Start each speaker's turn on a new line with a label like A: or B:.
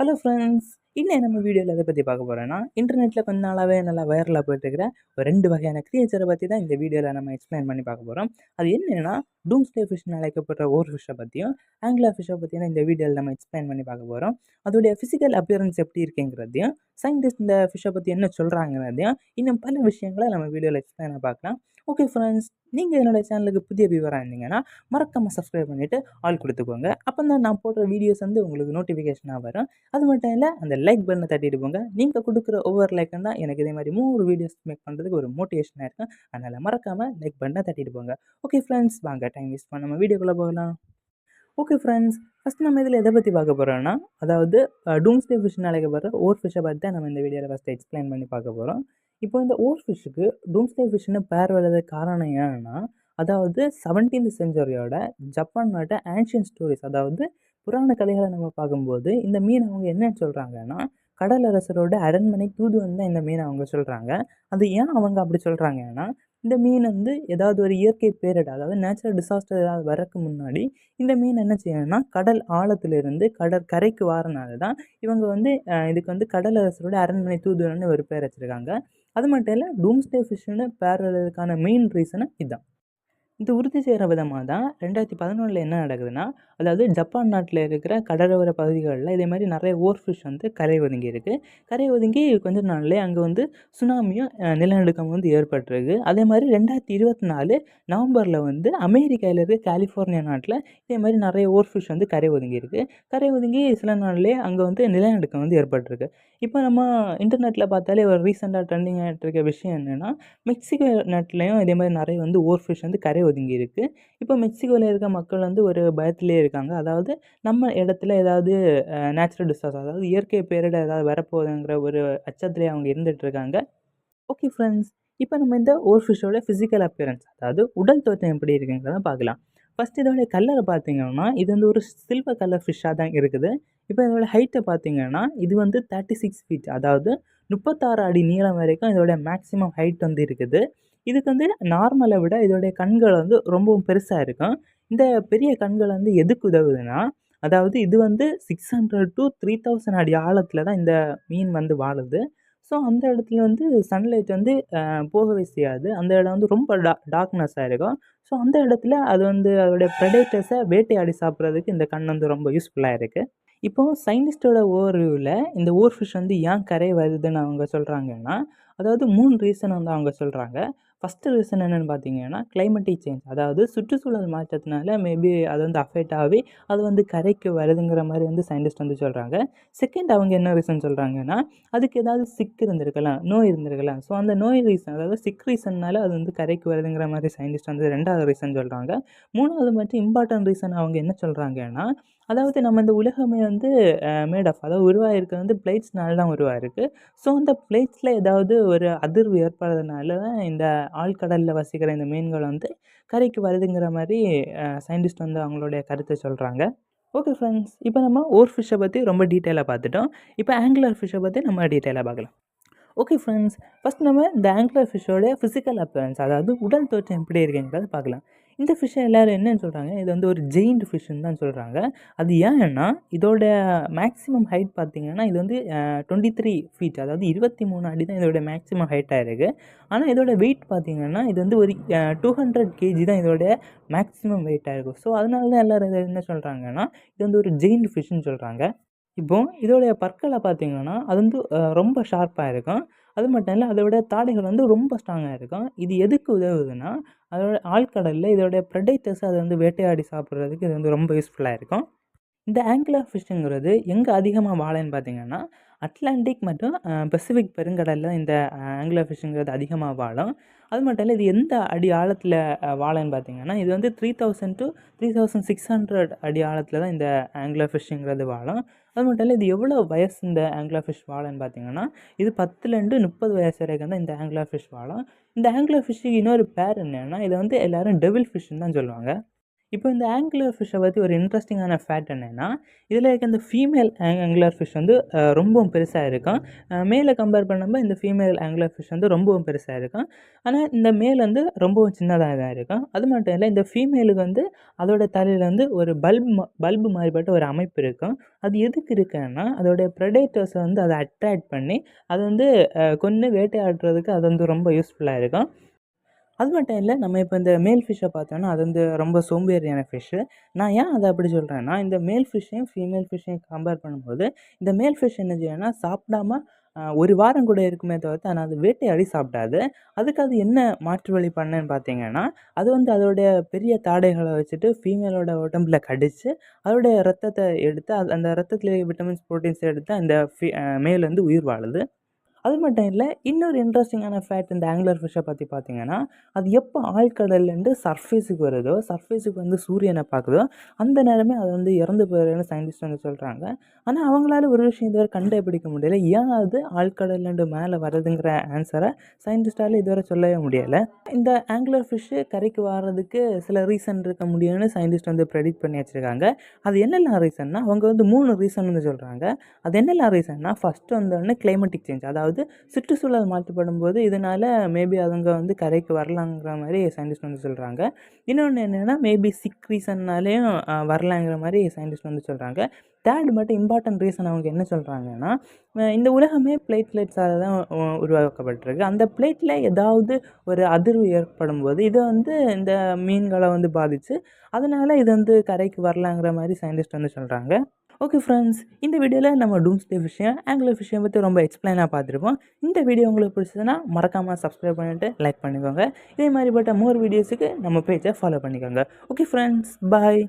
A: Hello friends இன்னும் நம்ம வீடியோவில் எதை பற்றி பார்க்க போகிறோன்னா இன்டர்நெட்டில் கொஞ்ச நாளாகவே நல்லா வைரலாக போயிட்டுருக்கிற ஒரு ரெண்டு வகையான கிரியேச்சரை பற்றி தான் இந்த வீடியோவில் நம்ம எக்ஸ்பிளைன் பண்ணி பார்க்க போகிறோம் அது என்னென்னா டூம்ஸ்டே ஃபிஷ்னு அழைக்கப்படுற ஓர் ஃபிஷ்ஷை பற்றியும் ஆங்கிலா ஃபிஷ்ஷை பற்றியும் இந்த வீடியோவில் நம்ம எக்ஸ்பிளைன் பண்ணி பார்க்க போகிறோம் அதோடைய ஃபிசிக்கல் அப்பியரன்ஸ் எப்படி இருக்குங்கிறதையும் சயின்டிஸ்ட் இந்த ஃபிஷ்ஷை பற்றி என்ன சொல்கிறாங்கிறதையும் இன்னும் பல விஷயங்களை நம்ம வீடியோவில் எக்ஸ்பிளைனாக பார்க்கலாம். ஓகே ஃப்ரெண்ட்ஸ் நீங்கள் என்னோடய சேனலுக்கு புதிய வியூவராக இருந்தீங்கன்னா மறக்காமல் சப்ஸ்கிரைப் பண்ணிவிட்டு ஆள் கொடுத்துக்கோங்க. அப்போ தான் நான் போடுற வீடியோஸ் வந்து உங்களுக்கு நோட்டிஃபிகேஷனாக வரும். அது மட்டும் இல்லை அந்த லைக் பட்டனை தட்டிட்டு போங்க. நீங்கள் கொடுக்குற ஒவ்வொரு லைக்கும் தான் எனக்கு இதே மாதிரி மூணு வீடியோஸ் மேக் பண்ணுறதுக்கு ஒரு மோட்டிவேஷனாக இருக்கும். அதனால் மறக்காமல் லைக் பட்டனை தட்டிட்டு போங்க. ஓகே ஃப்ரெண்ட்ஸ் வாங்க டைம் வேஸ்ட் பண்ண நம்ம வீடியோக்குள்ளே போகலாம். ஓகே ஃப்ரெண்ட்ஸ் ஃபஸ்ட் நம்ம இதில் எதை பற்றி பார்க்க போகிறோம்னா அதாவது டூம்ஸ்டே ஃபிஷ்னு அழைக்கப்படுற ஓர் ஃபிஷ்ஷை பற்றி தான் நம்ம இந்த வீடியோவில் ஃபஸ்ட்டு எக்ஸ்பிளைன் பண்ணி பார்க்க போகிறோம் இப்போ இந்த ஓர் ஃபிஷ்ஷுக்கு டூம்ஸ்டே ஃபிஷ்ஷுன்னு பேர் வர்றதுக்கு காரணம் ஏன்னா அதாவது செவன்டீன்த் செஞ்சுரியோட ஜப்பான் நாட்ட ஆன்ஷியன் ஸ்டோரிஸ் அதாவது புராண கதைகளை நம்ம பார்க்கும்போது இந்த மீன் அவங்க என்ன சொல்கிறாங்கன்னா கடலரசரோட அரண்மனை தூதுவன் தான் இந்த மீனை அவங்க சொல்கிறாங்க அது ஏன் அவங்க அப்படி சொல்கிறாங்கன்னா இந்த மீன் வந்து ஏதாவது ஒரு இயற்கை பேரிட அதாவது நேச்சுரல் டிசாஸ்டர் ஏதாவது வரக்கு முன்னாடி இந்த மீன் என்ன செய்யணும்னா கடல் ஆழத்திலிருந்து கடற்கரைக்கு வாரனால தான் இவங்க வந்து இதுக்கு வந்து கடலரசரோட அரண்மனை தூதுவன்னு ஒரு பேர் வச்சுருக்காங்க. அது மட்டும் இல்லை டூம்ஸ்டே ஃபிஷ்ஷுன்னு பேர் வர்றதுக்கான மெயின் ரீசனு இதுதான் இது உறுதி செய்கிற விதமாக தான் ரெண்டாயிரத்தி பதினொன்றில் என்ன நடக்குதுன்னா அதாவது ஜப்பான் நாட்டில் இருக்கிற கடலோர பகுதிகளில் இதே மாதிரி நிறைய ஓர் ஃபிஷ் வந்து கரை ஒதுங்கி இருக்குது கரை ஒதுங்கி கொஞ்ச நாள்லேயே அங்கே வந்து சுனாமியும் நிலநடுக்கம் வந்து ஏற்பட்டிருக்கு. அதே மாதிரி ரெண்டாயிரத்தி இருபத்தி நாலு நவம்பரில் வந்து அமெரிக்காவில் இருக்க கலிஃபோர்னியா நாட்டில் இதே மாதிரி நிறைய ஓர் ஃபிஷ் வந்து கரை ஒதுங்கி இருக்குது கரை ஒதுங்கி சில நாள்லேயே அங்கே வந்து நிலநடுக்கம் வந்து ஏற்பட்டிருக்கு. இப்போ நம்ம இன்டர்நெட்டில் பார்த்தாலே ஒரு ரீசெண்டாக ட்ரெண்டிங் ஆகிட்டு இருக்க விஷயம் என்னென்னா மெக்சிகோ நாட்டிலையும் இதே மாதிரி நிறைய வந்து ஓர் ஃபிஷ் வந்து கரை ஒதுங்கி இருக்குது இப்போ மெக்சிகோவில் இருக்க மக்கள் வந்து ஒரு பயத்திலே இருக்காங்க. அதாவது நம்ம இடத்துல ஏதாவது நேச்சுரல் டிசாஸ்டர் அதாவது இயற்கை பேரிட ஏதாவது வரப்போகுதுங்கிற ஒரு அச்சத்திலே அவங்க இருந்துகிட்டு இருக்காங்க. ஓகே ஃப்ரெண்ட்ஸ் இப்போ நம்ம இந்த ஓர் ஃபிஷ்ஷோட ஃபிசிக்கல் அப்பியரன்ஸ் அதாவது உடல் தோற்றம் எப்படி இருக்குங்கிறத பார்க்கலாம். ஃபஸ்ட் இதோடைய கலரை பார்த்தீங்கன்னா இது வந்து ஒரு சில்வர் கலர் ஃபிஷ்ஷாக தான் இருக்குது. இப்போ இதோட ஹைட்டை பார்த்தீங்கன்னா இது வந்து தேர்ட்டி சிக்ஸ் ஃபீட் அதாவது முப்பத்தாறு அடி நீளம் வரைக்கும் இதோட மேக்ஸிமம் ஹைட் வந்து இருக்குது. இதுக்கு வந்து நார்மலை விட இதோடைய கண்கள் வந்து ரொம்பவும் பெருசாக இருக்கும். இந்த பெரிய கண்கள் வந்து எதுக்கு உதவுதுன்னா அதாவது இது வந்து six hundred to three thousand அடி ஆழத்தில் தான் இந்த மீன் வந்து வாழுது. ஸோ அந்த இடத்துல வந்து சன்லைட் வந்து போகவே செய்யாது. அந்த இடம் வந்து ரொம்ப டா டார்க்னஸ்ஸாக இருக்கும். ஸோ அந்த இடத்துல அது வந்து அதோடைய ப்ரெடேட்டர்ஸை வேட்டையாடி சாப்பிட்றதுக்கு இந்த கண் வந்து ரொம்ப யூஸ்ஃபுல்லாக இருக்குது இப்போது சயின்டிஸ்டோட ஓவர்வியூவில் இந்த ஓர் ஃபிஷ் வந்து ஏன் கரை வருதுன்னு அவங்க சொல்கிறாங்கன்னா அதாவது மூணு ரீசன் வந்து அவங்க சொல்கிறாங்க ஃபஸ்ட்டு ரீசன் என்னென்னு பார்த்தீங்கன்னா கிளைமேட்டிக் சேஞ்ச் அதாவது சுற்றுச்சூழல் மாற்றத்தினால மேபி அது வந்து அஃபெக்ட் ஆகி அது வந்து கரைக்கு வருதுங்கிற மாதிரி வந்து சயின்டிஸ்ட் வந்து சொல்கிறாங்க செகண்ட் அவங்க என்ன ரீசன் சொல்கிறாங்கன்னா அதுக்கு ஏதாவது சிக் இருந்திருக்கலாம் நோய் இருந்திருக்கலாம். ஸோ அந்த நோய் ரீசன் அதாவது சிக் ரீசன்னால அது வந்து கரைக்கு வருதுங்கிற மாதிரி சயின்டிஸ்ட் வந்து ரெண்டாவது ரீசன் சொல்கிறாங்க மூணாவது மட்டும் இம்பார்ட்டன்ட் ரீசன் அவங்க என்ன சொல்கிறாங்கன்னா அதாவது நம்ம இந்த உலகமே வந்து மேட் ஆஃப் அதாவது உருவாகிருக்கிறது வந்து பிளேட்ஸ்னால தான் உருவாயிருக்கு ஸோ அந்த பிளேட்ஸில் ஏதாவது ஒரு அதிர்வு ஏற்படுறதுனால தான் இந்த ஆழ்கடலில் வசிக்கிற இந்த மீன்கள் வந்து கரைக்கு வருதுங்கிற மாதிரி சயின்டிஸ்ட் வந்து அவங்களுடைய கருத்தை சொல்கிறாங்க ஓகே ஃப்ரெண்ட்ஸ் இப்போ நம்ம ஓர் ஃபிஷ்ஷை பற்றி ரொம்ப டீட்டெயிலாக பார்த்துட்டோம். இப்போ ஆங்குலர் ஃபிஷ்ஷை பற்றி நம்ம டீட்டெயிலாக பார்க்கலாம். ஓகே ஃப்ரெண்ட்ஸ் ஃபஸ்ட் நம்ம இந்த ஆங்குலர் ஃபிஷ்ஷோட ஃபிசிக்கல் அப்பரன்ஸ் அதாவது உடல் தோற்றம் எப்படி இருக்குங்கிறத பார்க்கலாம். இந்த ஃபிஷ்ஷை எல்லோரும் என்னென்னு சொல்கிறாங்க இது வந்து ஒரு ஜெயிண்ட் ஃபிஷ்ஷுன்னு தான் சொல்கிறாங்க அது ஏன்னா இதோட மேக்ஸிமம் ஹைட் பார்த்திங்கன்னா இது வந்து டுவெண்ட்டி த்ரீ ஃபீட் அதாவது இருபத்தி மூணு அடி தான் இதோட மேக்ஸிமம் ஹைட்டாக இருக்குது ஆனால் இதோட வெயிட் பார்த்திங்கன்னா இது வந்து ஒரு டூ ஹண்ட்ரட் கேஜி தான் இதோட மேக்ஸிமம் வெயிட்டாக இருக்கும் ஸோ அதனால தான் எல்லோரும் இதை என்ன சொல்கிறாங்கன்னா இது வந்து ஒரு ஜெயிண்ட் ஃபிஷ்ஷுன்னு சொல்கிறாங்க இப்போது இதோடைய பற்களை பார்த்திங்கன்னா அது வந்து ரொம்ப ஷார்ப்பாக இருக்கும். அது மட்டும் இல்லை அதோட தாடைகள் வந்து ரொம்ப ஸ்ட்ராங்காக இருக்கும். இது எதுக்கு உதவுதுன்னா அதோட ஆழ்கடலில் இதோடைய ப்ரெடைட்டர்ஸ் அதை வந்து வேட்டையாடி சாப்பிட்றதுக்கு இது வந்து ரொம்ப யூஸ்ஃபுல்லாக இருக்கும். இந்த ஆங்கிலா ஃபிஷ்ஷுங்கிறது எங்கே அதிகமாக வாழைன்னு பார்த்தீங்கன்னா அட்லாண்டிக் மற்றும் பசிபிக் பெருங்கடலில் இந்த ஆங்கிலா ஃபிஷ்ஷுங்கிறது அதிகமாக வாழும். அது மட்டும் இல்லை இது எந்த அடி ஆழத்தில் வாழைன்னு பார்த்தீங்கன்னா இது வந்து three thousand to three thousand six hundred அடி ஆழத்தில் தான் இந்த ஆங்கிலா ஃபிஷ்ஷுங்கிறது வாழும். அது மட்டும் இல்லை இது எவ்வளோ வயசு இந்த ஆங்கிலா ஃபிஷ் வாழைன்னு பார்த்தீங்கன்னா இது பத்துலேருந்து முப்பது வயசு வரைக்கும் தான் இந்த ஆங்கிலா ஃபிஷ் வாழும் இந்த ஆங்கிலா ஃபிஷ்ஷுக்கு இன்னொரு பேர் என்னென்னா இதை வந்து எல்லோரும் டெவில் ஃபிஷ்ஷுன்னு தான் சொல்லுவாங்க. இப்போ இந்த ஆங்குலர் ஃபிஷ்ஷை பற்றி ஒரு இன்ட்ரெஸ்டிங்கான ஃபேக்ட் என்னென்னா இதில் இருக்க இந்த ஃபீமேல் ஆங்குலர் ஃபிஷ் வந்து ரொம்பவும் பெருசாக இருக்கும். மேலே கம்பேர் பண்ணும்போது இந்த ஃபீமேல் ஆங்குலர் ஃபிஷ் வந்து ரொம்பவும் பெருசாக இருக்கும். ஆனால் இந்த மேல் வந்து ரொம்பவும் சின்னதாக தான் இருக்கும். அது மட்டும் இல்லை இந்த ஃபீமேலுக்கு வந்து அதோட தலையில் வந்து ஒரு பல்ப் பல்பு மாதிரிப்பட்ட ஒரு அமைப்பு இருக்கும். அது எதுக்கு இருக்குன்னா அதோடைய ப்ரெடேட்டர்ஸை வந்து அதை அட்ராக்ட் பண்ணி அது வந்து கொன்று வேட்டையாடுறதுக்கு அது வந்து ரொம்ப யூஸ்ஃபுல்லாக இருக்கும். அது மட்டும் இல்லை நம்ம இப்போ இந்த மேல் ஃபிஷ்ஷை பார்த்தோன்னா அது வந்து ரொம்ப சோம்பேறியான ஃபிஷ்ஷு நான் ஏன் அதை அப்படி சொல்கிறேன்னா இந்த மேல் ஃபிஷ்ஷையும் ஃபீமேல் ஃபிஷ்ஷையும் கம்பேர் பண்ணும்போது இந்த மேல் ஃபிஷ் என்ன செய்யணும்னா சாப்பிடாம ஒரு வாரம் கூட இருக்குமே தவிர்த்து ஆனால் அது வேட்டையாடி சாப்பிடாது. அதுக்கு அது என்ன மாற்று வழி பண்ணேன்னு பார்த்தீங்கன்னா அது வந்து அதோடைய பெரிய தாடைகளை வச்சுட்டு ஃபீமேலோட உடம்புல கடித்து அதோடைய ரத்தத்தை எடுத்து அந்த ரத்தத்தில் விட்டமின்ஸ் ப்ரோட்டீன்ஸ் எடுத்து அந்த ஃபீ மேல் வந்து உயிர் வாழுது. அது மட்டும் இல்லை இன்னொரு இன்ட்ரெஸ்டிங்கான ஃபேக்ட் இந்த ஆங்குலர் ஃபிஷ்ஷை பற்றி பார்த்தீங்கன்னா அது எப்போ ஆழ்கடல்லேருந்து சர்ஃபேஸுக்கு வருதோ சர்ஃபேஸுக்கு வந்து சூரியனை பார்க்குதோ அந்த நேரமே அது வந்து இறந்து போயிடுன்னு சயின்டிஸ்ட் வந்து சொல்கிறாங்க ஆனால் அவங்களால ஒரு விஷயம் இதுவரை கண்டுபிடிக்க முடியல. ஏன் அது ஆழ்கடல்லேருந்து மேலே வருதுங்கிற ஆன்சரை சயின்டிஸ்டால் இதுவரை சொல்லவே முடியலை. இந்த ஆங்குலர் ஃபிஷ்ஷு கரைக்கு வர்றதுக்கு சில ரீசன் இருக்க முடியும்னு சயின்டிஸ்ட் வந்து ப்ரெடிக்ட் பண்ணி வச்சுருக்காங்க. அது என்னெல்லாம் ரீசன்னா அவங்க வந்து மூணு ரீசன் வந்து சொல்கிறாங்க அது என்னெல்லாம் ரீசன்னா ஃபஸ்ட்டு வந்தோடனே கிளைமேட்டிக் சேஞ்ச் அதாவது சுற்றுச்சூழல் மாற்றப்படும் போது இதனால் மேபி அவங்க வந்து கரைக்கு வரலாங்கிற மாதிரி சயின்டிஸ்ட் வந்து சொல்கிறாங்க இன்னொன்று என்னென்னா மேபி சிக் ரீசன்னாலேயும் வரலாங்கிற மாதிரி சயின்டிஸ்ட் வந்து சொல்கிறாங்க தேர்ட் மட்டும் இம்பார்ட்டன்ட் ரீசன் அவங்க என்ன சொல்கிறாங்கன்னா இந்த உலகமே பிளேட்லெட்ஸால் தான் உருவாக்கப்பட்டிருக்கு. அந்த பிளேட்டில் ஏதாவது ஒரு அதிர்வு ஏற்படும் போது இதை வந்து இந்த மீன்களை வந்து பாதித்து அதனால் இது வந்து கரைக்கு வரலாங்கிற மாதிரி சயின்டிஸ்ட் வந்து சொல்கிறாங்க ஓகே ஃப்ரெண்ட்ஸ் இந்த வீடியோவில் நம்ம டூம்ஸ்டே விஷயம் ஆங்கிலோ விஷயம் பற்றி ரொம்ப எக்ஸ்பிளைனாக பார்த்துருப்போம். இந்த வீடியோ உங்களுக்கு பிடிச்சதுன்னா மறக்காமல் சப்ஸ்கிரைப் பண்ணிவிட்டு லைக் பண்ணிக்கோங்க. இதே மாதிரிப்பட்ட மோர் வீடியோஸுக்கு நம்ம பேஜை ஃபாலோ பண்ணிக்கோங்க. Okay friends bye